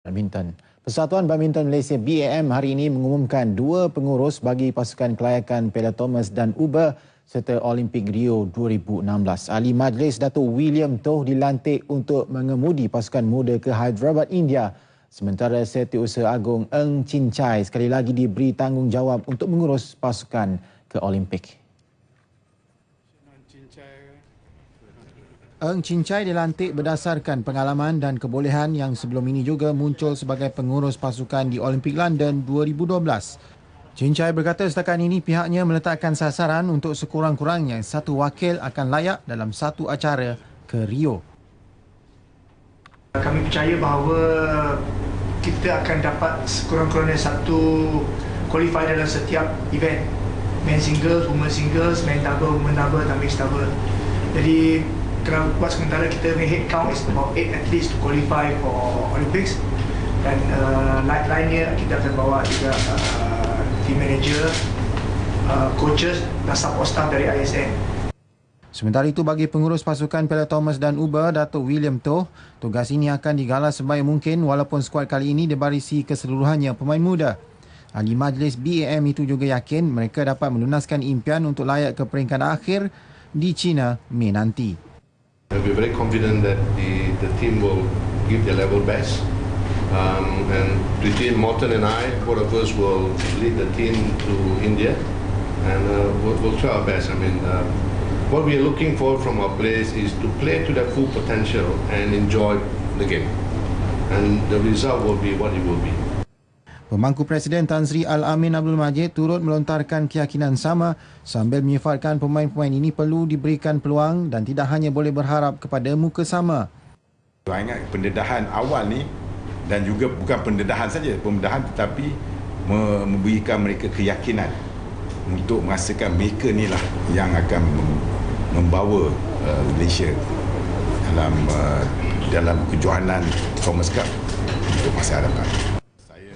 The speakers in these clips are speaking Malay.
Badminton. Persatuan Badminton Malaysia BAM hari ini mengumumkan dua pengurus bagi pasukan kelayakan Piala Thomas dan Uber serta Olimpik Rio 2016. Ahli Majlis Datuk William Toh dilantik untuk mengemudi pasukan muda ke Hyderabad, India. Sementara Setiausaha Agung Eng Chin Chai sekali lagi diberi tanggungjawab untuk mengurus pasukan ke Olimpik. Eng Chin Chai dilantik berdasarkan pengalaman dan kebolehan yang sebelum ini juga muncul sebagai pengurus pasukan di Olimpik London 2012. Chin Chai berkata setakat ini pihaknya meletakkan sasaran untuk sekurang-kurangnya satu wakil akan layak dalam satu acara ke Rio. Kami percaya bahawa kita akan dapat sekurang-kurangnya satu qualify dalam setiap event. Men singles, women singles, men double, women double dan mixed double. Jadi kalau buat sementara kita punya head count is about 8 athletes to qualify for Olympics dan uh, lain-lainnya kita akan bawa juga uh, team manager, uh, coaches dan support staff dari ISN. Sementara itu bagi pengurus pasukan Piala Thomas dan Uber, Datuk William Toh, tugas ini akan digalas sebaik mungkin walaupun skuad kali ini dibarisi keseluruhannya pemain muda. Ahli Majlis BAM itu juga yakin mereka dapat melunaskan impian untuk layak ke peringkat akhir di China Mei nanti. We're very confident that the, the team will give their level best. Um, and between Morton and I, both of us will lead the team to India. And uh, we'll, we'll try our best. I mean, uh, what we are looking for from our players is to play to their full potential and enjoy the game. And the result will be what it will be. Pemangku Presiden Tan Sri Al-Amin Abdul Majid turut melontarkan keyakinan sama sambil menyifatkan pemain-pemain ini perlu diberikan peluang dan tidak hanya boleh berharap kepada muka sama. Saya ingat pendedahan awal ni dan juga bukan pendedahan saja, pendedahan tetapi memberikan mereka keyakinan untuk merasakan mereka inilah yang akan membawa uh, Malaysia dalam uh, dalam kejohanan Thomas Cup untuk masa hadapan.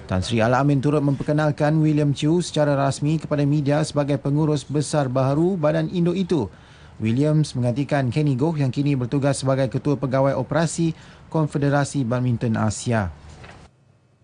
Tan Sri Al-Amin turut memperkenalkan William Chew secara rasmi kepada media sebagai pengurus besar baharu badan Indo itu. Williams menggantikan Kenny Goh yang kini bertugas sebagai Ketua Pegawai Operasi Konfederasi Badminton Asia.